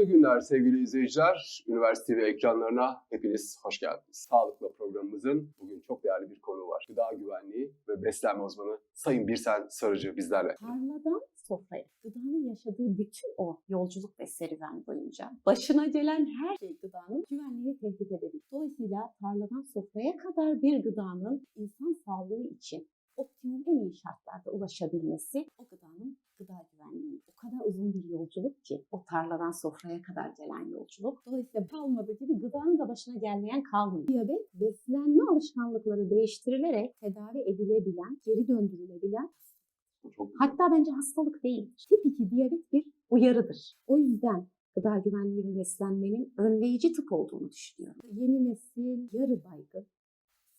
Mutlu günler sevgili izleyiciler. Üniversite TV ekranlarına hepiniz hoş geldiniz. Sağlıkla programımızın bugün çok değerli bir konu var. Gıda güvenliği ve beslenme uzmanı Sayın Birsen Sarıcı bizlerle. tarladan sofraya, gıdanın yaşadığı bütün o yolculuk ve serüven boyunca başına gelen her şey gıdanın güvenliğini tehdit edebilir. Dolayısıyla tarladan sofraya kadar bir gıdanın insan sağlığı için optimum en iyi şartlarda ulaşabilmesi o gıdanın gıda güvenliği. O kadar uzun bir yolculuk ki o tarladan sofraya kadar gelen yolculuk. Dolayısıyla kalmadığı gibi gıdanın da başına gelmeyen kalmıyor. Diyabet beslenme alışkanlıkları değiştirilerek tedavi edilebilen, geri döndürülebilen Hatta bence hastalık değil. Tip 2 diyabet bir uyarıdır. O yüzden gıda güvenliği ve beslenmenin önleyici tıp olduğunu düşünüyorum. Yeni nesil yarı baygın,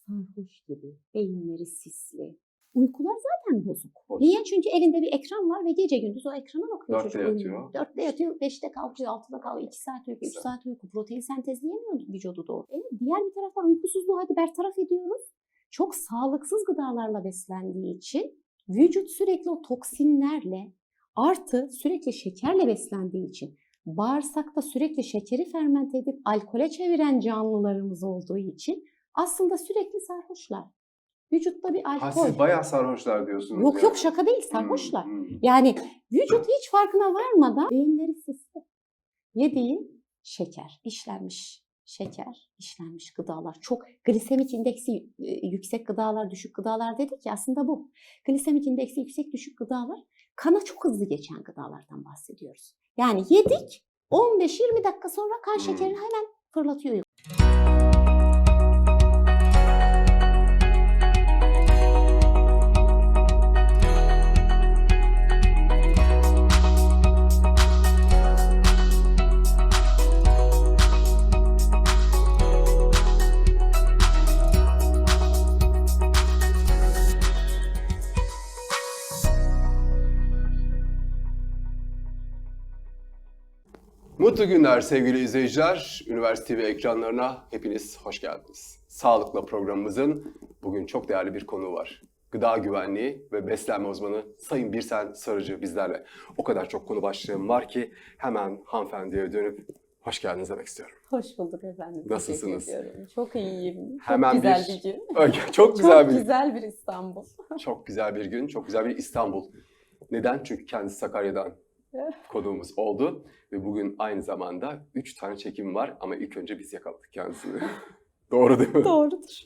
sarhoş gibi, beyinleri sisli. Uykular zaten bozuk. Bozuk. Niye? Çünkü elinde bir ekran var ve gece gündüz o ekrana bakıyor Dörtte yatıyor. Dörtte yatıyor, beşte kalkıyor, altıda kalkıyor, iki saat uyku, üç saat uyku. Protein sentezleyemiyor vücudu doğru. Evet, diğer bir taraftan uykusuzluğu hadi bertaraf ediyoruz. Çok sağlıksız gıdalarla beslendiği için vücut sürekli o toksinlerle artı sürekli şekerle beslendiği için bağırsakta sürekli şekeri fermente edip alkole çeviren canlılarımız olduğu için aslında sürekli sarhoşlar. Vücutta bir Ha alkol. siz bayağı sarhoşlar diyorsunuz. Yok yani. yok şaka değil sarhoşlar. Hmm, hmm. Yani vücut hiç farkına varmadan beyinleri sisli. Yediği şeker, işlenmiş şeker, işlenmiş gıdalar. Çok glisemik indeksi e, yüksek gıdalar, düşük gıdalar dedik ya aslında bu. Glisemik indeksi yüksek düşük gıdalar kana çok hızlı geçen gıdalardan bahsediyoruz. Yani yedik 15-20 dakika sonra kan Hmm. şekerini hemen fırlatıyor. Mutlu günler sevgili izleyiciler. Üniversite TV ekranlarına hepiniz hoş geldiniz. Sağlıkla programımızın bugün çok değerli bir konu var. Gıda güvenliği ve beslenme uzmanı Sayın Birsen Sarıcı bizlerle. O kadar çok konu başlığım var ki hemen hanımefendiye dönüp hoş geldiniz demek istiyorum. Hoş bulduk efendim. Nasılsınız? Çok iyiyim. Çok Hemen güzel bir- bir gün. Çok güzel bir güzel bir İstanbul. çok güzel bir gün, çok güzel bir İstanbul. Neden? Çünkü kendisi Sakarya'dan konuğumuz oldu ve bugün aynı zamanda üç tane çekim var ama ilk önce biz yakaladık kendisini. Doğru değil mi? Doğrudur.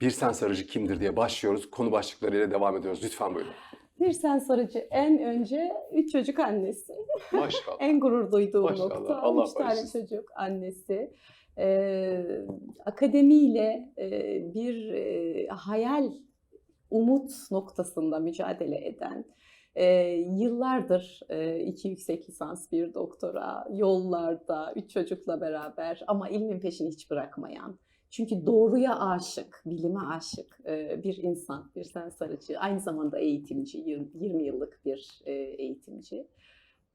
Bir sen sarıcı kimdir diye başlıyoruz. Konu başlıklarıyla devam ediyoruz. Lütfen buyurun. Bir sen sarıcı en önce üç çocuk annesi. Maşallah. En gurur duyduğum Maşallah, nokta. Allah üç tane çocuk annesi. Ee, akademiyle e, bir e, hayal, umut noktasında mücadele eden, e, yıllardır e, iki yüksek lisans, bir doktora, yollarda, üç çocukla beraber ama ilmin peşini hiç bırakmayan, çünkü doğruya aşık, bilime aşık bir insan, bir sen sarıcı, aynı zamanda eğitimci, yir- 20 yıllık bir eğitimci.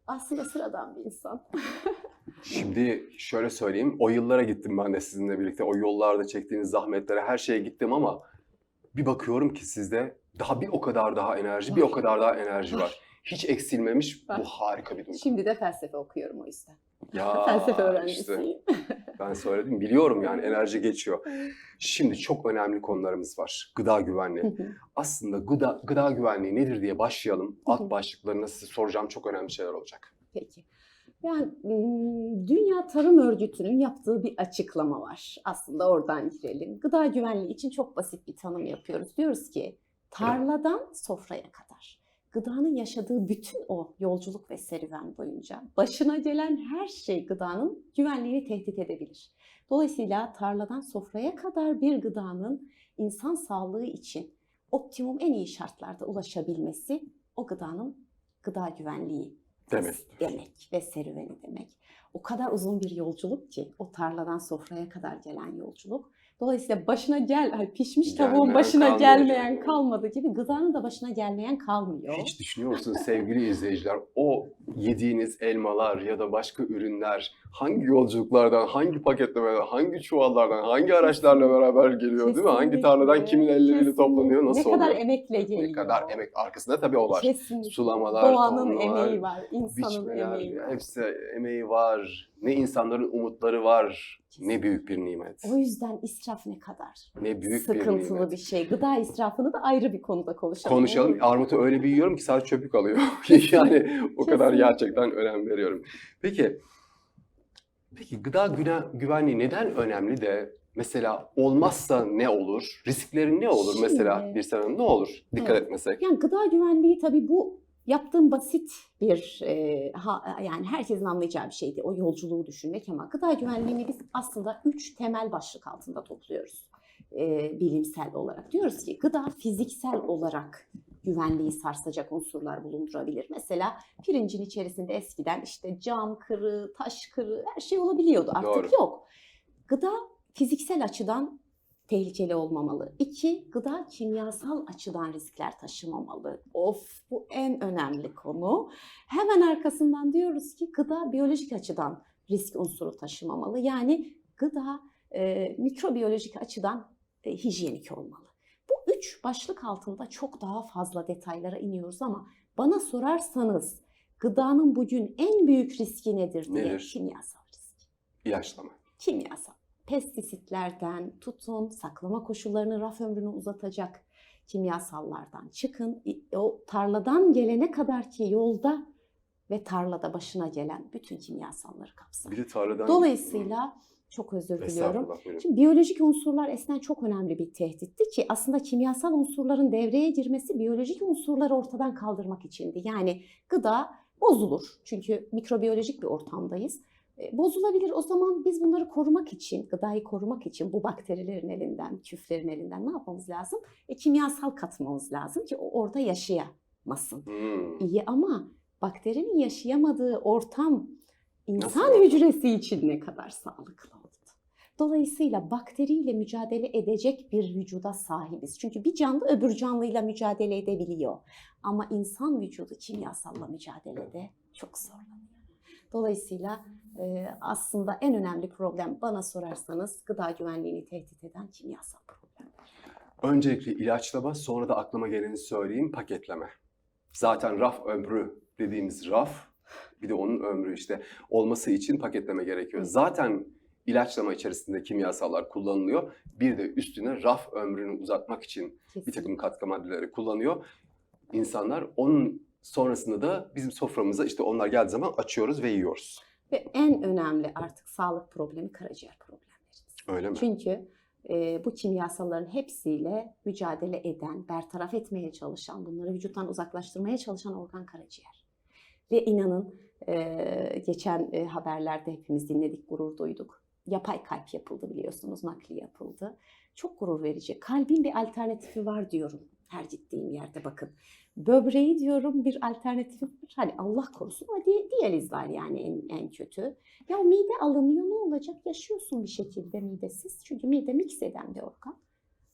Aslında sıradan bir insan. Şimdi şöyle söyleyeyim. O yıllara gittim ben de sizinle birlikte. O yollarda çektiğiniz zahmetlere her şeye gittim ama bir bakıyorum ki sizde daha bir o kadar daha enerji, bir o kadar daha enerji var. Hiç eksilmemiş. Bu harika bir duygu. Şimdi de felsefe okuyorum o yüzden. Ya felsefe işte. öğrencisiyim. Ben söyledim. Biliyorum yani enerji geçiyor. Şimdi çok önemli konularımız var. Gıda güvenliği. Aslında gıda, gıda güvenliği nedir diye başlayalım. Alt başlıklarına size soracağım çok önemli şeyler olacak. Peki. Yani Dünya Tarım Örgütü'nün yaptığı bir açıklama var. Aslında oradan girelim. Gıda güvenliği için çok basit bir tanım yapıyoruz. Diyoruz ki tarladan sofraya kadar gıdanın yaşadığı bütün o yolculuk ve serüven boyunca başına gelen her şey gıdanın güvenliğini tehdit edebilir. Dolayısıyla tarladan sofraya kadar bir gıdanın insan sağlığı için optimum en iyi şartlarda ulaşabilmesi o gıdanın gıda güvenliği Demek. demek ve serüveni demek. O kadar uzun bir yolculuk ki o tarladan sofraya kadar gelen yolculuk. Dolayısıyla başına gel, hani pişmiş tavuğun Gelmeyen başına kalmıyor gelmeyen kalmadı gibi gıdanın da başına gelmeyen kalmıyor. Hiç düşünüyor musunuz sevgili izleyiciler? O yediğiniz elmalar ya da başka ürünler hangi yolculuklardan, hangi paketlemelerden, hangi çuvallardan, hangi araçlarla beraber geliyor değil mi? Hangi tarladan kimin elleriyle Kesinlikle. toplanıyor, nasıl Ne kadar oluyor? emekle geliyor. Ne kadar emek arkasında tabii o var. Kesinlikle. Sulamalar, Doğanın emeği var, insanın biçmeler, emeği var. hepsi emeği var. Ne insanların umutları var. Ne büyük bir nimet. O yüzden israf ne kadar Ne büyük bir sıkıntılı nimet. bir şey. Gıda israfını da ayrı bir konuda konuşalım. Konuşalım. Armutu öyle bir yiyorum ki sadece çöpü kalıyor. yani o kadar gerçekten önem veriyorum. Peki, peki gıda güne- güvenliği neden önemli de mesela olmazsa ne olur? Riskleri ne olur mesela Şimdi- bir sene ne olur dikkat Evet. etmesek? Yani gıda güvenliği tabii bu yaptığım basit bir e, ha- yani herkesin anlayacağı bir şeydi. O yolculuğu düşünmek ama gıda güvenliğini biz aslında üç temel başlık altında topluyoruz e, bilimsel olarak. Diyoruz ki gıda fiziksel olarak güvenliği sarsacak unsurlar bulundurabilir. Mesela pirincin içerisinde eskiden işte cam kırığı, taş kırığı her şey olabiliyordu. Artık Doğru. yok. Gıda fiziksel açıdan tehlikeli olmamalı. İki, gıda kimyasal açıdan riskler taşımamalı. Of bu en önemli konu. Hemen arkasından diyoruz ki gıda biyolojik açıdan risk unsuru taşımamalı. Yani gıda e, mikrobiyolojik açıdan e, hijyenik olmalı. Bu üç başlık altında çok daha fazla detaylara iniyoruz ama bana sorarsanız gıdanın bugün en büyük riski nedir diye Nedir? kimyasal risk İlaçlama. kimyasal. Pestisitlerden tutun, saklama koşullarını, raf ömrünü uzatacak kimyasallardan çıkın. O tarladan gelene kadar ki yolda ve tarlada başına gelen bütün kimyasalları kapsar. Bir de tarladan... Dolayısıyla çok özür diliyorum. Şimdi biyolojik unsurlar eskiden çok önemli bir tehditti ki aslında kimyasal unsurların devreye girmesi biyolojik unsurları ortadan kaldırmak içindi. Yani gıda bozulur çünkü mikrobiyolojik bir ortamdayız. E, Bozulabilir o zaman biz bunları korumak için, gıdayı korumak için bu bakterilerin elinden, küflerin elinden ne yapmamız lazım? E, kimyasal katmamız lazım ki o orada yaşayamasın. Hmm. İyi ama bakterinin yaşayamadığı ortam insan Nasıl? hücresi için ne kadar sağlıklı oldu. Dolayısıyla bakteriyle mücadele edecek bir vücuda sahibiz. Çünkü bir canlı öbür canlıyla mücadele edebiliyor. Ama insan vücudu kimyasalla mücadelede çok zorlanıyor. Dolayısıyla e, aslında en önemli problem bana sorarsanız gıda güvenliğini tehdit eden kimyasal problem. Öncelikle ilaçlama, sonra da aklıma geleni söyleyeyim, paketleme. Zaten raf ömrü dediğimiz raf, bir de onun ömrü işte olması için paketleme gerekiyor. Zaten ilaçlama içerisinde kimyasallar kullanılıyor. Bir de üstüne raf ömrünü uzatmak için bir takım katkı maddeleri kullanıyor. İnsanlar onun sonrasında da bizim soframıza işte onlar geldiği zaman açıyoruz ve yiyoruz. Ve en önemli artık sağlık problemi karaciğer problemlerimiz. Öyle mi? Çünkü e, bu kimyasalların hepsiyle mücadele eden, bertaraf etmeye çalışan, bunları vücuttan uzaklaştırmaya çalışan organ karaciğer. Ve inanın e, geçen e, haberlerde hepimiz dinledik, gurur duyduk. Yapay kalp yapıldı biliyorsunuz, nakli yapıldı. Çok gurur verici. Kalbin bir alternatifi var diyorum her gittiğim yerde bakın. Böbreği diyorum bir alternatifi var. Hani Allah korusun ama di- yani en, en kötü. Ya mide alınıyor ne olacak? Yaşıyorsun bir şekilde midesiz. Çünkü mide mix eden bir organ.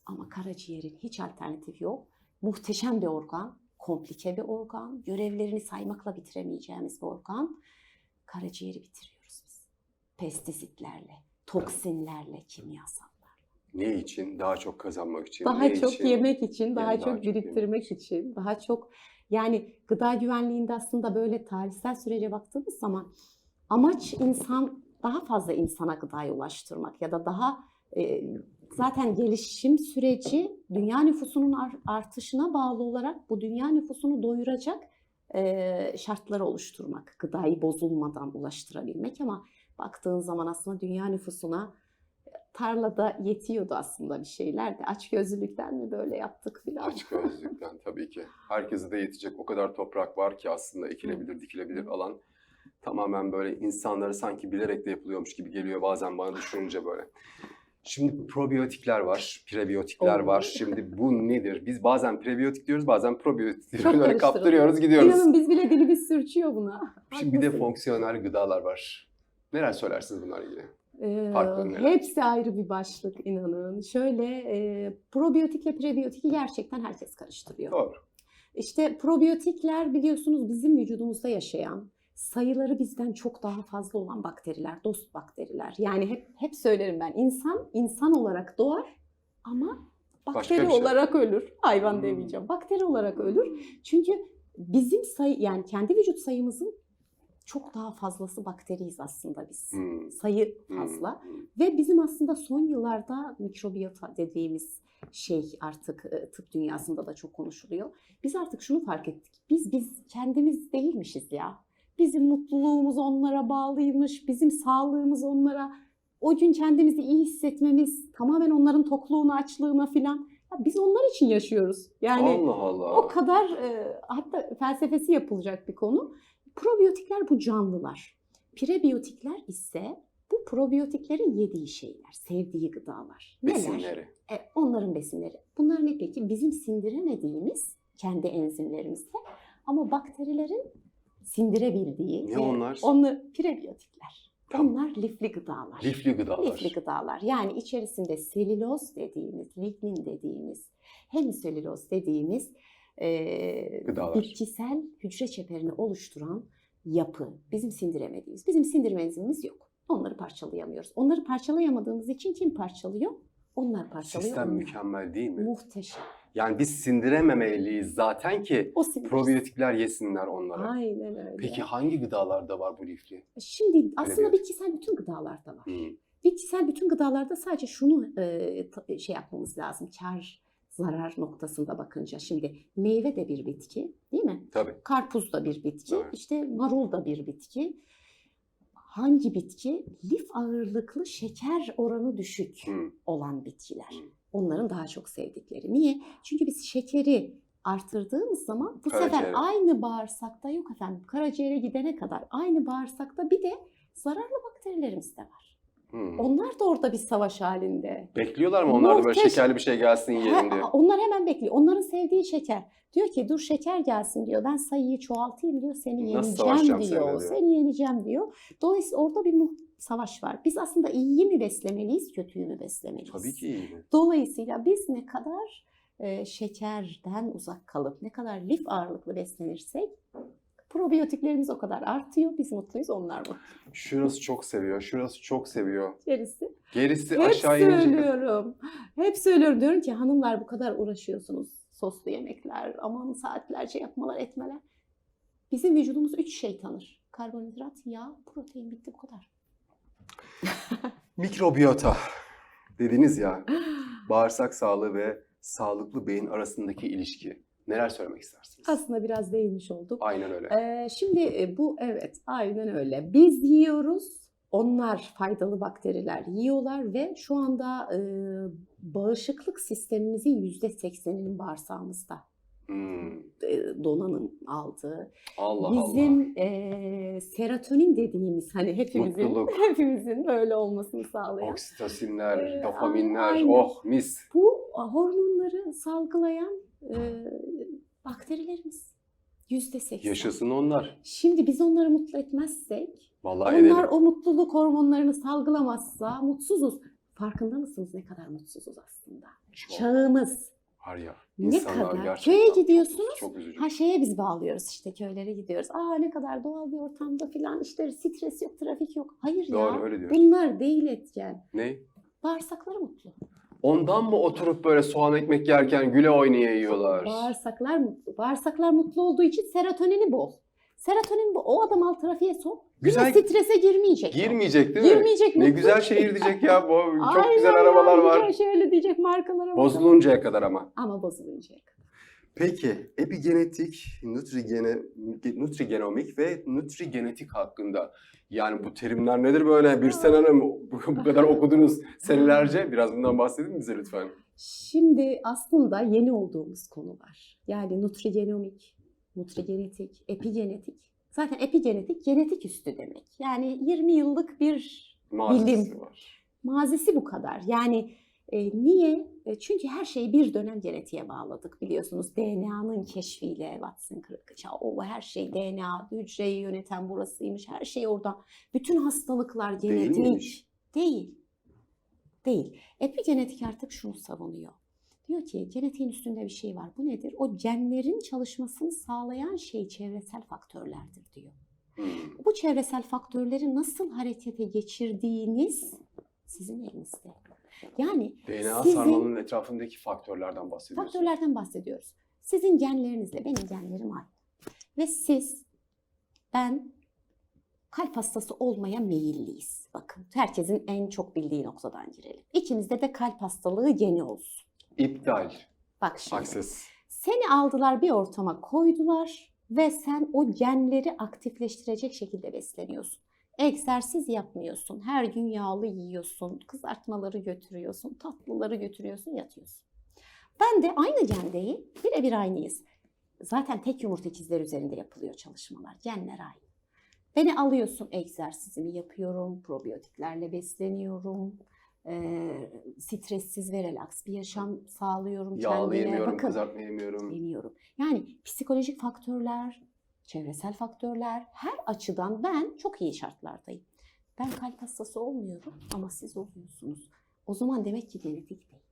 Ama karaciğerin hiç alternatif yok. Muhteşem bir organ, komplike bir organ, görevlerini saymakla bitiremeyeceğimiz bir organ. Karaciğeri bitiriyoruz biz. Pestisitlerle, toksinlerle, kimyasallarla. Ne için? Daha çok kazanmak için. Daha ne çok için? yemek için, daha daha çok çok yemek biriktirmek için, daha çok yani gıda güvenliğinde aslında böyle tarihsel sürece baktığımız zaman amaç insan daha fazla insana gıdayı ulaştırmak ya da daha e, zaten gelişim süreci dünya nüfusunun ar- artışına bağlı olarak bu dünya nüfusunu doyuracak e, şartları oluşturmak, gıdayı bozulmadan ulaştırabilmek ama baktığın zaman aslında dünya nüfusuna tarlada yetiyordu aslında bir şeyler de. Açgözlülükten mi böyle yaptık filan. Açgözlülükten tabii ki. Herkese de yetecek o kadar toprak var ki aslında ekilebilir, dikilebilir alan. Tamamen böyle insanları sanki bilerek de yapılıyormuş gibi geliyor bazen bana düşününce böyle. Şimdi probiyotikler var, prebiyotikler var. Şimdi bu nedir? Biz bazen prebiyotik diyoruz, bazen probiyotik diyoruz. Böyle kaptırıyoruz, gidiyoruz. İnanın biz bile dilimiz sürçüyor buna. Şimdi bir de fonksiyonel gıdalar var. Neler söylersiniz bunlarla ilgili? Ee, neler? hepsi ayrı bir başlık inanın. Şöyle e, probiyotikle prebiyotiki gerçekten herkes karıştırıyor. Doğru. İşte probiyotikler biliyorsunuz bizim vücudumuzda yaşayan, sayıları bizden çok daha fazla olan bakteriler, dost bakteriler. Yani hep hep söylerim ben insan insan olarak doğar ama bakteri şey. olarak ölür. Hayvan Hmm. demeyeceğim. Bakteri olarak ölür. Çünkü bizim sayı yani kendi vücut sayımızın çok daha fazlası bakteriyiz aslında biz. Hmm, Sayı hmm, fazla. hmm. Ve bizim aslında son yıllarda mikrobiyota dediğimiz şey artık e, tıp dünyasında da çok konuşuluyor. Biz artık şunu fark ettik. Biz biz kendimiz değilmişiz ya. Bizim mutluluğumuz onlara bağlıymış, bizim sağlığımız onlara, o gün kendimizi iyi hissetmemiz tamamen onların tokluğuna, açlığına filan. Ya Biz onlar için yaşıyoruz. Yani Allah Allah. o kadar e, hatta felsefesi yapılacak bir konu. Probiyotikler bu canlılar. Prebiyotikler ise bu probiyotiklerin yediği şeyler, sevdiği gıdalar. Neler? Besinleri. E, onların besinleri. Bunlar ne peki? Bizim sindiremediğimiz kendi enzimlerimizle ama bakterilerin sindirebildiği. Ne onlar? Onlar prebiyotikler. Tamam. Onlar lifli gıdalar. Lifli gıdalar. Lifli gıdalar. Yani içerisinde selüloz dediğimiz, lignin dediğimiz, hemiselüloz dediğimiz e, Gıdalar. bitkisel hücre çeperini oluşturan yapı. Bizim sindiremediğimiz. Bizim sindirme enzimimiz yok. Onları parçalayamıyoruz. Onları parçalayamadığımız için kim parçalıyor? Onlar parçalıyor. Sistem onlar. mükemmel değil mi? Muhteşem. Yani biz sindirememeliyiz zaten ki O sinir. probiyotikler yesinler onları. Aynen öyle. Peki hangi gıdalarda var bu lifli? Şimdi aslında Prebiyotik. bitkisel bütün gıdalarda var. Hmm. Bitkisel bütün gıdalarda sadece şunu e, şey yapmamız lazım. Kar zarar noktasında bakınca. Şimdi meyve de bir bitki değil mi? Tabii. Karpuz da bir bitki. Evet. işte marul da bir bitki. Hangi bitki? Lif ağırlıklı şeker oranı düşük Hmm. olan bitkiler. Hmm. Onların daha çok sevdikleri. Niye? Çünkü biz şekeri artırdığımız zaman bu sefer Karaciğere. aynı bağırsakta yok efendim. Karaciğere gidene kadar aynı bağırsakta bir de zararlı bakterilerimiz de var. Hmm. Onlar da orada bir savaş halinde. Bekliyorlar mı onlar da böyle şekerli bir şey gelsin yiyelim diye? Onlar hemen bekliyor. Onların sevdiği şeker. Diyor ki dur şeker gelsin diyor. Ben sayıyı çoğaltayım diyor. Seni Nasıl yeneceğim diyor. diyor. Seni yeneceğim diyor. Dolayısıyla orada bir savaş var. Biz aslında iyiyi mi beslemeliyiz, kötüyü mü beslemeliyiz? Tabii ki iyi. Dolayısıyla biz ne kadar e, şekerden uzak kalıp ne kadar lif ağırlıklı beslenirsek probiyotiklerimiz o kadar artıyor. Biz mutluyuz, onlar mutlu. Şurası çok seviyor, şurası çok seviyor. Gerisi. Gerisi Hep aşağı inecek. söylüyorum. Hep söylüyorum. Diyorum ki hanımlar bu kadar uğraşıyorsunuz. Soslu yemekler, aman saatlerce yapmalar, etmeler. Bizim vücudumuz üç şey tanır. Karbonhidrat, yağ, protein bitti bu kadar. Mikrobiyota dediniz ya, bağırsak sağlığı ve sağlıklı beyin arasındaki ilişki. Neler söylemek istersiniz? Aslında biraz değinmiş olduk. Aynen öyle. Ee, şimdi e, bu evet aynen öyle. Biz yiyoruz. Onlar faydalı bakteriler yiyorlar ve şu anda e, bağışıklık sistemimizin yüzde sekseninin bağırsağımızda Hmm. e, donanım aldığı. Allah Bizim e, serotonin dediğimiz hani hepimizin Mutluluk. hepimizin böyle olmasını Allah. sağlayan Oksitosinler, Ee, dopaminler, aynen. oh mis. bu hormonları salgılayan e, bakterilerimiz yüzde seksen. Yaşasın onlar. Şimdi biz onları mutlu etmezsek Vallahi Onlar edelim. o mutluluk hormonlarını salgılamazsa mutsuzuz. Farkında mısınız ne kadar mutsuzuz aslında? Çok Çağımız var ya. ne kadar. Köye gidiyorsunuz. Çok üzücü. Ha şeye biz bağlıyoruz işte köylere gidiyoruz. Aa ne kadar doğal bir ortamda filan işte stres yok, trafik yok. Hayır Doğru ya. öyle diyoruz. Bunlar değil etken. Ne? Bağırsakları mutlu. Ondan mı oturup böyle soğan ekmek yerken güle oynaya yiyorlar? Bağırsaklar mutlu. Bağırsaklar mutlu olduğu için serotonini bol. Serotonin bu. O adam al trafiğe sok. Güzel- strese girmeyecek. Girmeyecek değil mi? Girmeyecek. Ne mutlu. güzel şehir diyecek ya bu. Çok Aynen güzel ya, arabalar var. güzel Şöyle diyecek markalara. Bozuluncaya kadar ama. Ama bozuluncaya kadar. Peki epigenetik, nutrigene, nutrigenomik ve nutrigenetik hakkında yani bu terimler nedir böyle? Bir sene bu bu kadar okudunuz senelerce. Biraz bundan bahsedin bize lütfen. Şimdi aslında yeni olduğumuz konular. Yani nutrigenomik, nutrigenetik, epigenetik. Zaten epigenetik genetik üstü demek. Yani 20 yıllık bir Mazisi Bilim. var. mazisi bu kadar. Yani e, niye? E, çünkü her şeyi bir dönem genetiğe bağladık biliyorsunuz. DNA'nın keşfiyle Watson kırıkçı. O her şey DNA, hücreyi yöneten burasıymış. Her şey oradan. Bütün hastalıklar Değil genetik. miymiş? Değil. Değil. Epigenetik artık şunu savunuyor. Diyor ki genetiğin üstünde bir şey var. Bu nedir? O genlerin çalışmasını sağlayan şey çevresel faktörlerdir diyor. Hmm. Bu çevresel faktörleri nasıl harekete geçirdiğiniz sizin elinizde. Yani DNA Sizin- sarmalının etrafındaki faktörlerden bahsediyorsun. faktörlerden bahsediyoruz. Sizin genlerinizle benim genlerim aynı. Ve siz, ben kalp hastası olmaya meyilliyiz. Bakın herkesin en çok bildiği noktadan girelim. İkimizde de kalp hastalığı geni olsun. İptal. Bak şimdi. Akses. Seni aldılar bir ortama koydular ve sen o genleri aktifleştirecek şekilde besleniyorsun. Egzersiz yapmıyorsun. Her gün yağlı yiyorsun. Kızartmaları götürüyorsun. Tatlıları götürüyorsun. Yatıyorsun. Ben de aynı gendeyim. Birebir aynıyız. Zaten tek yumurta ikizler üzerinde yapılıyor çalışmalar. Genler aynı. Beni alıyorsun, egzersizimi yapıyorum, probiyotiklerle besleniyorum, eee, stressiz ve relax bir yaşam sağlıyorum Yağlı kendime. yemiyorum, Bakın, kızartma yemiyorum. yemiyorum. Yani psikolojik faktörler, çevresel faktörler her açıdan ben çok iyi şartlardayım. Ben kalp hastası olmuyorum ama siz oluyorsunuz. O zaman demek ki genetik değil.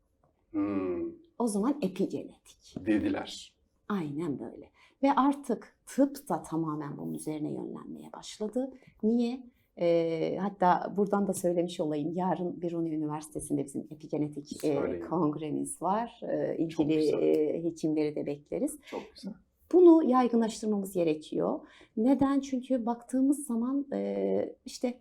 Hmm. O zaman epigenetik. Dediler. Aynen böyle. Ve artık tıp da tamamen bunun üzerine yönlenmeye başladı. Niye? Ee, hatta buradan da söylemiş olayım. Yarın Biruni Üniversitesi'nde bizim epigenetik e, kongremiz var. Çok ilgili e, hekimleri de bekleriz. Çok güzel. Bunu yaygınlaştırmamız gerekiyor. Neden? Çünkü baktığımız zaman e, işte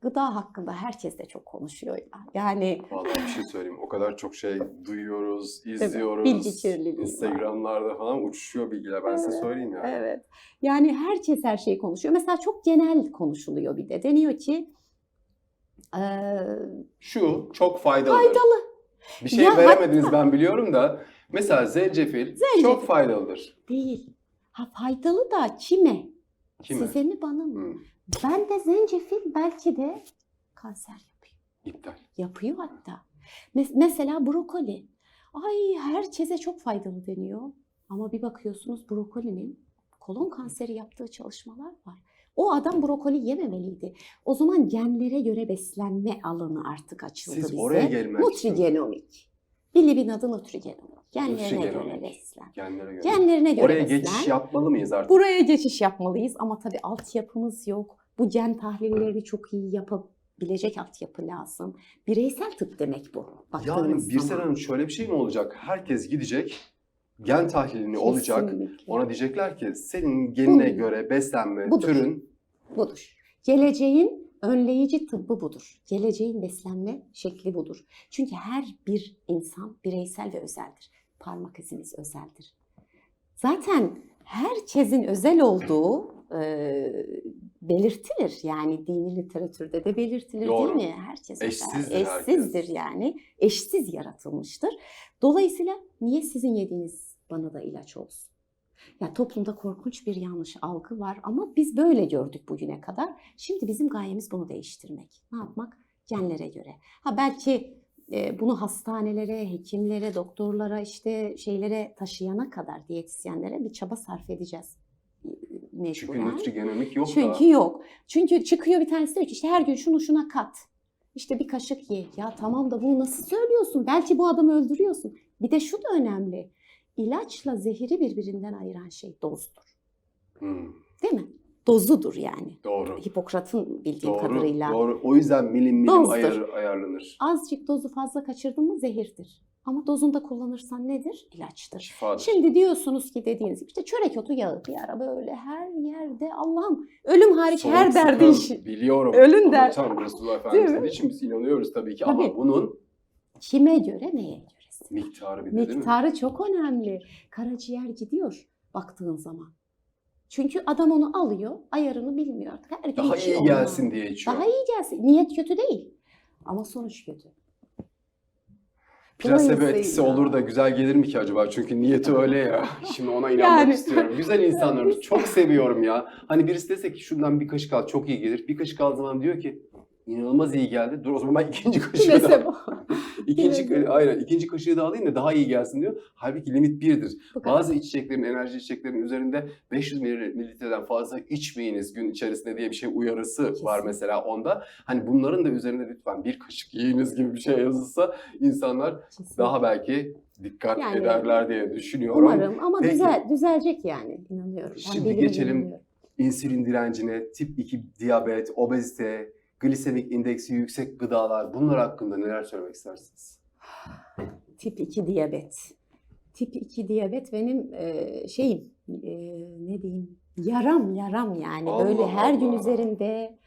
gıda hakkında herkes de çok konuşuyor. ya. Yani Vallahi bir şey söyleyeyim. O kadar çok şey duyuyoruz, izliyoruz. Bilgi kirliliği var. Instagram'larda falan uçuşuyor bilgiler. Ben size Evet, söyleyeyim yani. Evet. Yani herkes her şeyi konuşuyor. Mesela çok genel konuşuluyor bir de. Deniyor ki eee, Şu çok faydalı. faydalı. Bir şey Ya veremediniz ben biliyorum da. Mesela zencefil, Zencefil. çok faydalıdır. Değil. Ha faydalı da kime? Kime? Size mi bana mı? Hmm. Ben de zencefil belki de kanser yapıyor. İptal. Yapıyor hatta. Mes- mesela brokoli. Ay herkese çok faydalı deniyor. Ama bir bakıyorsunuz brokolinin kolon kanseri yaptığı çalışmalar var. O adam brokoli yememeliydi. O zaman genlere göre beslenme alanı artık açıldı Siz bize. oraya gelmek Nutrigenomik. Bilibin adı nutrigenomik. Genlerine göre beslen. Genlere göre. Genlerine göre Oraya beslen. geçiş yapmalı mıyız artık? Buraya geçiş yapmalıyız ama tabii altyapımız yok. Bu gen tahlillerini çok iyi yapabilecek altyapı lazım. Bireysel tıp demek bu. Yani Birsel. Hanım şöyle bir şey mi olacak? Herkes gidecek, gen tahlilini olacak. Kesinlikle. Ona diyecekler ki senin genine Bu- göre beslenme Budur. türün Budur. Geleceğin önleyici tıbbı budur. Geleceğin beslenme şekli budur. Çünkü her bir insan bireysel ve özeldir. Parmak izimiz özeldir. Zaten herkesin özel olduğu e, belirtilir. Yani dini literatürde de belirtilir Doğru. değil mi? Herkes özel. Eşsizdir Eşsizdir herkes. yani. Eşsiz yaratılmıştır. Dolayısıyla niye sizin yediğiniz bana da ilaç olsun? Ya toplumda korkunç bir yanlış algı var ama biz böyle gördük bugüne kadar. Şimdi bizim gayemiz bunu değiştirmek. Ne yapmak? Genlere göre. Ha belki bunu hastanelere, hekimlere, doktorlara, işte şeylere taşıyana kadar diyetisyenlere bir çaba sarf edeceğiz. e, çünkü Mecburen. nutrigenomik yok Çünkü da. yok. Çünkü çıkıyor bir tanesi diyor ki işte her gün şunu şuna kat. İşte bir kaşık ye. Ya tamam da bunu nasıl söylüyorsun? Belki bu adamı öldürüyorsun. Bir de şu da önemli. İlaçla zehiri birbirinden ayıran şey dozdur. Hmm, Değil mi? Dozudur yani. doğru. Hipokrat'ın bildiğim Doğru, kadarıyla. doğru. O yüzden milim milim Dozdur. ayar, ayarlanır. Azıcık dozu fazla kaçırdın mı zehirdir. Ama dozunda kullanırsan nedir? İlaçtır. Şifadır. Şimdi diyorsunuz ki dediğiniz gibi işte çörek otu yağı bir ara böyle her yerde Allah'ım ölüm hariç Soğuk her derdin şi- Biliyorum. Ölün Ama der. Tamam Resulullah Değil Efendimiz mi? dediği için biz inanıyoruz tabii ki. Tabii. Ama bunun Kime göre neye göre? miktarı bir de değil mi? Miktarı çok önemli. Karaciğer gidiyor baktığın zaman. Çünkü adam onu alıyor, ayarını bilmiyor artık. Her gün Daha iyi gelsin diye içiyor. Daha iyi gelsin. Niyet kötü değil. Ama sonuç kötü. Plasebo etkisi olur da güzel gelir mi ki acaba? Çünkü niyeti öyle ya. Şimdi ona inanmak Yani- istiyorum. Güzel insanları çok seviyorum ya. Hani birisi dese ki şundan bir kaşık al çok iyi gelir. Bir kaşık aldığı zaman diyor ki inanılmaz iyi geldi. Dur o zaman ben ikinci kaşığı da ikinci, Kümese. aynen, ikinci kaşığı da alayım da daha iyi gelsin diyor. Halbuki limit birdir. Bazı içeceklerin, enerji içeceklerin üzerinde 500 mililitreden fazla içmeyiniz gün içerisinde diye bir şey uyarısı var Kesinlikle. mesela onda. Hani bunların da üzerinde lütfen bir kaşık yiyiniz gibi bir şey yazılsa insanlar Kesinlikle. daha belki dikkat Yani- ederler diye düşünüyorum. Umarım ama Peki. düzel, düzelecek yani inanıyorum. Ben Şimdi geçelim. inanıyorum. İnsülin direncine, tip 2 diyabet, obezite, glisemik indeksi yüksek gıdalar bunlar hakkında neler söylemek istersiniz? Tip 2 diyabet. Tip 2 diyabet benim e, şeyim e, ne diyeyim yaram yaram yani Allah böyle her gün Allah. üzerinde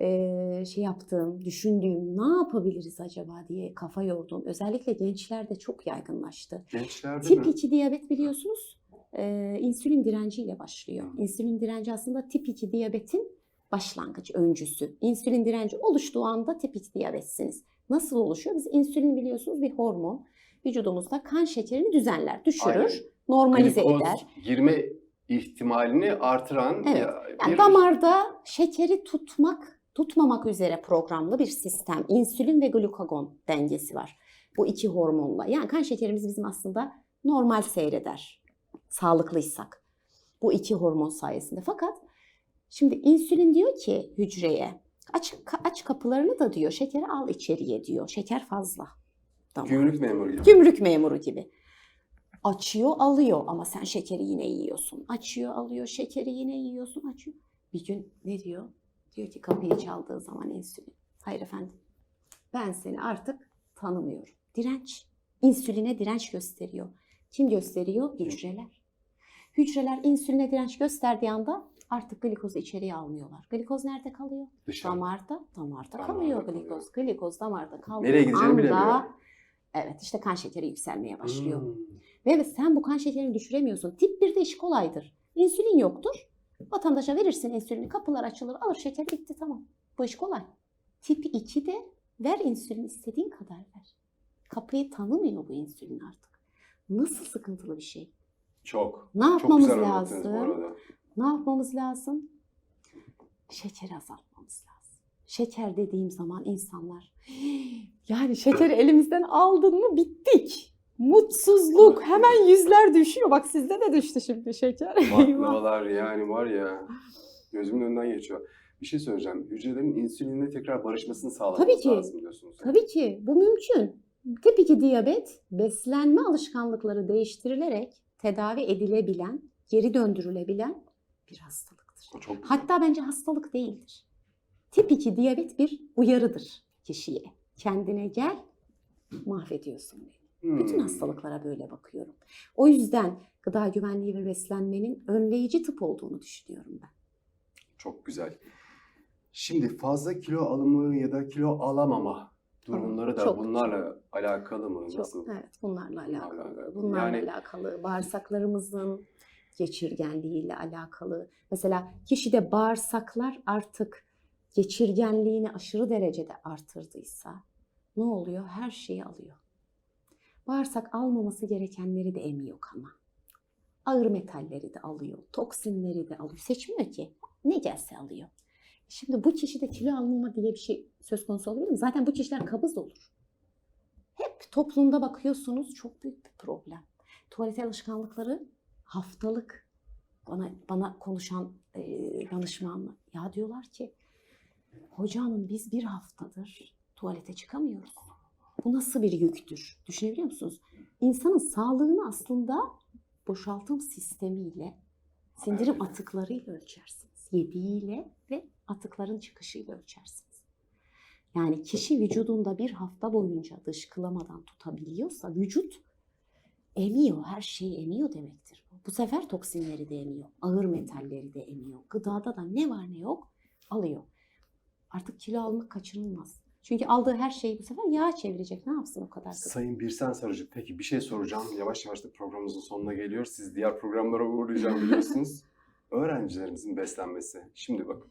e, şey yaptığım, düşündüğüm ne yapabiliriz acaba diye kafa yordum. Özellikle gençlerde çok yaygınlaştı. Gençlerde Tip mi? 2 diyabet biliyorsunuz e, insülin direnciyle başlıyor. İnsülin direnci aslında tip 2 diyabetin başlangıç, öncüsü. İnsülin direnci oluştuğu anda tip 2 diyabetsiniz. Nasıl oluşuyor? Biz insülin biliyorsunuz bir hormon. Vücudumuzda kan şekerini düzenler, düşürür, Aynen. normalize Glikoz eder. girme ihtimalini artıran Evet. ya- Yani bir damarda şekeri tutmak, tutmamak üzere programlı bir sistem. İnsülin ve glukagon dengesi var. Bu iki hormonla. Yani kan şekerimiz bizim aslında normal seyreder. Sağlıklıysak. Bu iki hormon sayesinde. Fakat şimdi insülin diyor ki hücreye aç, aç kapılarını da diyor şekeri al içeriye diyor. Şeker fazla. Tamam. gümrük memuru gibi. Gümrük memuru gibi. Açıyor, alıyor ama sen şekeri yine yiyorsun. Açıyor, alıyor, şekeri yine yiyorsun, açıyor. Bir gün ne diyor? Diyor ki kapıyı çaldığı zaman insülin. Hayır efendim. Ben seni artık tanımıyorum. Direnç. İnsüline direnç gösteriyor. Kim gösteriyor? Hücreler. Hücreler insüline direnç gösterdiği anda artık glikozu içeriye almıyorlar. Glikoz nerede kalıyor? Dışarı. Damarda, damarda Damarda kalıyor kalıyor. glikoz. Glikoz damarda kaldığı Nereye gideceğini anda bilemiyor. evet işte kan şekeri yükselmeye başlıyor. Hmm. Ve sen bu kan şekerini düşüremiyorsun. Tip 1'de iş kolaydır. İnsülin yoktur. Vatandaşa verirsin insülini, kapılar açılır, alır şeker bitti tamam. Bu iş kolay. Tip 2'de ver insülin istediğin kadar ver. Kapıyı tanımıyor bu insülin artık. Nasıl sıkıntılı bir şey. Çok. Ne Çok yapmamız güzel anlattınız bu lazım? arada. Ne yapmamız lazım? Şekeri azaltmamız lazım. Şeker dediğim zaman insanlar yani şekeri elimizden aldın mı bittik. Mutsuzluk hemen yüzler düşüyor. Bak sizde de düştü şimdi şeker. Baklavalar yani var ya gözümün önünden geçiyor. Bir şey söyleyeceğim. Hücrelerin insülinle tekrar barışmasını sağlamak Tabii ki. lazım diyorsunuz. Tabii ki bu mümkün. Tip 2 diyabet beslenme alışkanlıkları değiştirilerek tedavi edilebilen, geri döndürülebilen bir hastalıktır. O çok güzel. Hatta bence hastalık değildir. Tip 2 diyabet bir uyarıdır kişiye. Kendine gel, mahvediyorsun beni. Bütün Hmm. hastalıklara böyle bakıyorum. O yüzden gıda güvenliği ve beslenmenin önleyici tıp olduğunu düşünüyorum ben. Çok güzel. Şimdi fazla kilo alımı ya da kilo alamama durumları da Çok, bunlarla alakalı mı? Çok, Nasıl? evet, bunlarla alakalı. alakalı. Bunlarla Yani- alakalı. Bağırsaklarımızın geçirgenliğiyle alakalı. Mesela kişide bağırsaklar artık geçirgenliğini aşırı derecede artırdıysa ne oluyor? Her şeyi alıyor. Bağırsak almaması gerekenleri de emiyor kana. Ağır metalleri de alıyor, toksinleri de alıyor. Seçmiyor ki. Ne gelse alıyor. Şimdi bu kişide kilo almama diye bir şey söz konusu olabilir mi? Zaten bu kişiler kabız olur. Hep toplumda bakıyorsunuz çok büyük bir problem. Tuvalet alışkanlıkları haftalık. Bana bana konuşan e, danışmanlar ya diyorlar ki hoca hanım biz bir haftadır tuvalete çıkamıyoruz. Bu nasıl bir yüktür? Düşünebiliyor musunuz? İnsanın sağlığını aslında boşaltım sistemiyle, sindirim atıklarıyla ölçersiniz. Yediğiyle ve atıkların çıkışıyla ölçersiniz. Yani kişi vücudunda bir hafta boyunca dışkılamadan tutabiliyorsa vücut emiyor, her şeyi emiyor demektir. Bu sefer toksinleri de emiyor, ağır metalleri de emiyor. Gıdada da ne var ne yok alıyor. Artık kilo almak kaçınılmaz. Çünkü aldığı her şeyi bu sefer yağa çevirecek. Ne yapsın o kadar gıda? Sayın Birsen Sarıcı, peki bir şey soracağım. Yavaş yavaş da programımızın sonuna geliyor. Siz diğer programlara uğrayacağım biliyorsunuz. Öğrencilerimizin beslenmesi. Şimdi bakın.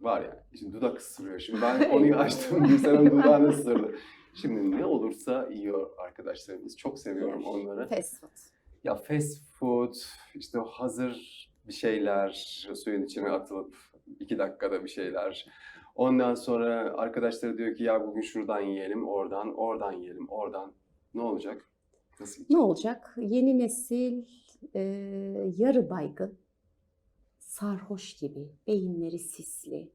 Var ya, şimdi dudak ısırıyor. Şimdi ben konuyu açtım, Birsen Hanım dudağını ısırdı. Şimdi ne olursa yiyor arkadaşlarımız. Çok seviyorum onları. Fast food. Ya fast food, işte o hazır bir şeyler suyun içine atılıp iki dakikada bir şeyler. Ondan sonra arkadaşları diyor ki ya bugün şuradan yiyelim, oradan, oradan yiyelim, oradan. Ne olacak? Nasıl Ne olacak? Yeni nesil e, yarı baygın, sarhoş gibi, beyinleri sisli,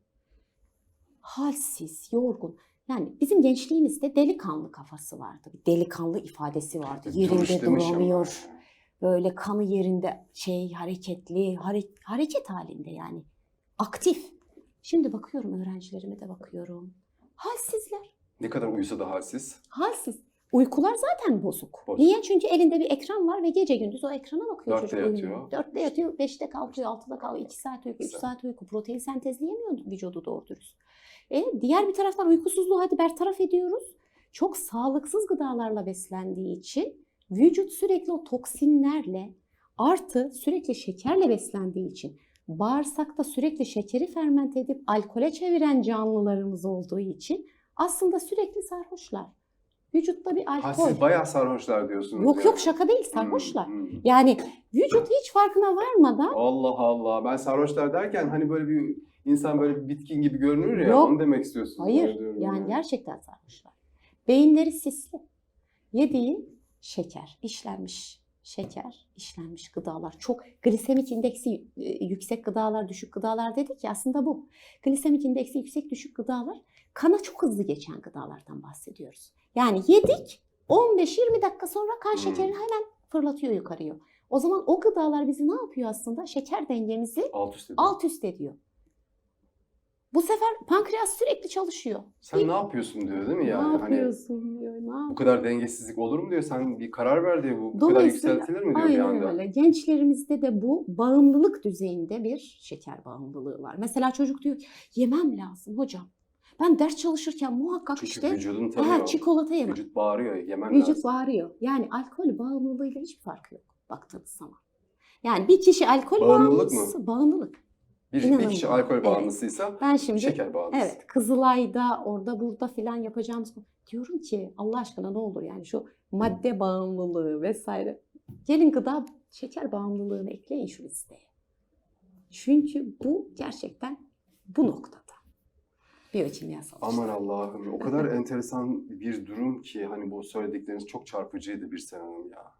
halsiz, yorgun. Yani bizim gençliğimizde delikanlı kafası vardı. Bir delikanlı ifadesi vardı. Yerinde demiş ama. duramıyor. Böyle kanı yerinde şey hareketli, hare- hareket halinde yani. Aktif. Şimdi bakıyorum öğrencilerime de bakıyorum. Halsizler. Ne kadar uyusa da halsiz. Halsiz. Uykular zaten bozuk. Bozuk. Niye? Çünkü elinde bir ekran var ve gece gündüz o ekrana bakıyor Dörtte çocuk. yatıyor. Dörtte yatıyor, beşte kalkıyor, altıda kalkıyor, iki saat uyku, üç saat uyku. Protein sentezleyemiyor vücudu doğru dürüst. E, diğer bir taraftan uykusuzluğu hadi bertaraf ediyoruz. Çok sağlıksız gıdalarla beslendiği için vücut sürekli o toksinlerle artı sürekli şekerle beslendiği için bağırsakta sürekli şekeri fermente edip alkole çeviren canlılarımız olduğu için aslında sürekli sarhoşlar. Vücutta bir Ha alkol. siz bayağı sarhoşlar diyorsunuz. Yok yani. yok şaka değil sarhoşlar. Hmm, hmm. Yani vücut hiç farkına varmadan Allah Allah. Ben sarhoşlar derken hani böyle bir insan böyle bir bitkin gibi görünür ya. Yok. Onu demek istiyorsunuz. hayır diyorum yani gerçekten sarhoşlar. Beyinleri sisli. Yediği şeker, işlenmiş şeker, işlenmiş gıdalar. Çok glisemik indeksi e, yüksek gıdalar, düşük gıdalar dedik ya aslında bu. Glisemik indeksi yüksek düşük gıdalar kana çok hızlı geçen gıdalardan bahsediyoruz. Yani yedik 15-20 dakika sonra kan Hmm. şekerini hemen fırlatıyor yukarıya. O zaman o gıdalar bizi ne yapıyor aslında? Şeker dengemizi Alt üst ediyor. alt üst ediyor. Bu sefer pankreas sürekli çalışıyor. Sen ne yapıyorsun diyor değil mi yani? ne Hani yapıyorsun diyor. Ne bu kadar dengesizlik olur mu diyor. Sen bir karar ver diyor. Bu, bu kadar yükseltilir mi diyor bir Aynen anda. öyle. Gençlerimizde de bu bağımlılık düzeyinde bir şeker bağımlılığı var. Mesela çocuk diyor yemem lazım hocam. Ben ders çalışırken muhakkak Çünkü işte vücudun tanıyor. çikolata yemem. Vücut bağırıyor. Yemen Vücut lazım. bağırıyor. Yani alkol bağımlılığıyla hiçbir farkı yok baktığınız zaman. Yani bir kişi alkol Bağımlılık bağımlısı, bağımlılık. Bir, bir İnanılmaz. kişi alkol Evet. bağımlısıysa Ben şimdi şeker bağımlısı. Evet, Kızılay'da orada burada filan yapacağımız diyorum ki Allah aşkına ne olur yani şu madde bağımlılığı vesaire. Gelin gıda şeker bağımlılığını ekleyin şu listeye. Çünkü bu gerçekten bu noktada. Biyokimyasal. Aman Allah'ım o kadar enteresan bir durum ki hani bu söyledikleriniz çok çarpıcıydı bir Sen Hanım ya.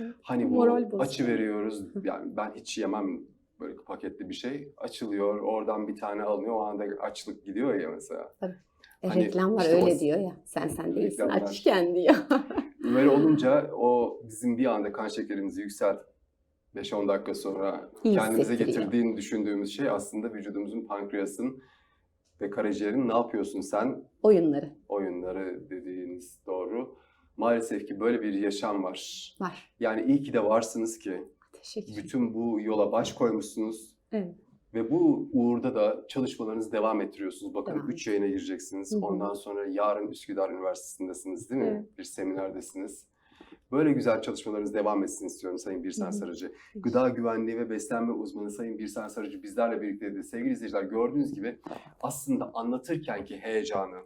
Evet, Hani bu moral açı veriyoruz yani ben hiç yemem böyle paketli bir şey. Açılıyor oradan bir tane alınıyor o anda açlık gidiyor ya mesela. E, hani reklamlar işte öyle o- diyor ya. Sen sen değilsin Reklamlar. açken diyor. Böyle olunca o bizim bir anda kan şekerimizi yükselt 5-10 dakika sonra İyi kendimize getirdiğini düşündüğümüz şey aslında vücudumuzun pankreasın ve karaciğerin ne yapıyorsun sen Oyunları oyunları dediğiniz doğru. Maalesef ki böyle bir yaşam var. var. Yani iyi ki de varsınız ki Teşekkür ederim. bütün bu yola baş koymuşsunuz. Evet. Ve bu uğurda da çalışmalarınızı devam ettiriyorsunuz. Bakın Devam 3 yayına gireceksiniz. Hı hı. Ondan sonra yarın Üsküdar Üniversitesi'ndesiniz değil mi? Evet. Bir seminerdesiniz. Böyle güzel çalışmalarınız devam etsin istiyorum Sayın Birsen Hı hı. Sarıcı. Gıda güvenliği ve beslenme uzmanı Sayın Birsen Sarıcı bizlerle birlikteydi. Sevgili izleyiciler gördüğünüz gibi aslında anlatırken ki heyecanı,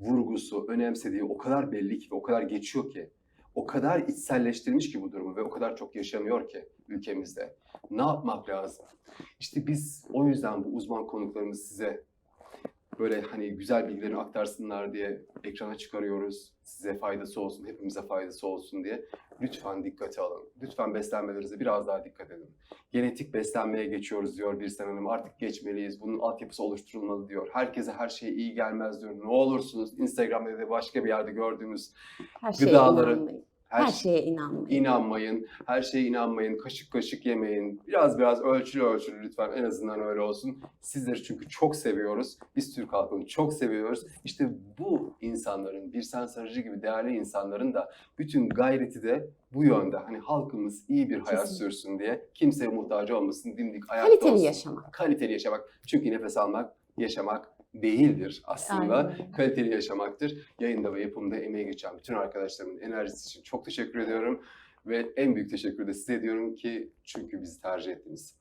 vurgusu, önemsediği o kadar belli ki ve o kadar geçiyor ki, o kadar içselleştirmiş ki bu durumu ve o kadar çok yaşanıyor ki ülkemizde. Ne yapmak lazım? İşte biz o yüzden bu uzman konuklarımız size böyle hani güzel bilgileri aktarsınlar diye ekrana çıkarıyoruz. Size faydası olsun, hepimize faydası olsun diye. Lütfen dikkate alın. Lütfen beslenmelerinize biraz daha dikkat edin. Genetik beslenmeye geçiyoruz diyor Birsen Hanım. Artık geçmeliyiz. Bunun altyapısı oluşturulmalı diyor. Herkese her şey iyi gelmez diyor. Ne olursunuz Instagram'da ya da başka bir yerde gördüğümüz Her Gıdaları- inanmayın. Her, Her şeye inanmayın. inanmayın. Her şeye inanmayın. Kaşık kaşık yemeyin. Biraz biraz ölçülü ölçülü lütfen en azından öyle olsun. Sizleri çünkü çok seviyoruz. Biz Türk halkını çok seviyoruz. İşte bu insanların, bir sen sarıcı gibi değerli insanların da bütün gayreti de bu yönde. Hani halkımız iyi bir hayat Kesinlikle. sürsün diye. Kimseye muhtaç olmasın, dimdik ayakta Kaliteli olsun. yaşamak. Kaliteli yaşamak. Çünkü nefes almak, yaşamak değildir aslında. Aynen. Kaliteli yaşamaktır. Yayında ve yapımda emeği geçen bütün arkadaşlarımın enerjisi için çok teşekkür ediyorum. Ve en büyük teşekkür de size ediyorum ki çünkü bizi tercih ettiniz.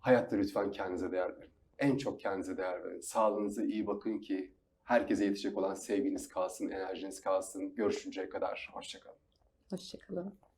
Hayatta lütfen kendinize değer verin. En çok kendinize değer verin. Sağlığınıza iyi bakın ki herkese yetecek olan sevginiz kalsın, enerjiniz kalsın. Görüşünceye kadar hoşçakalın. Hoşçakalın.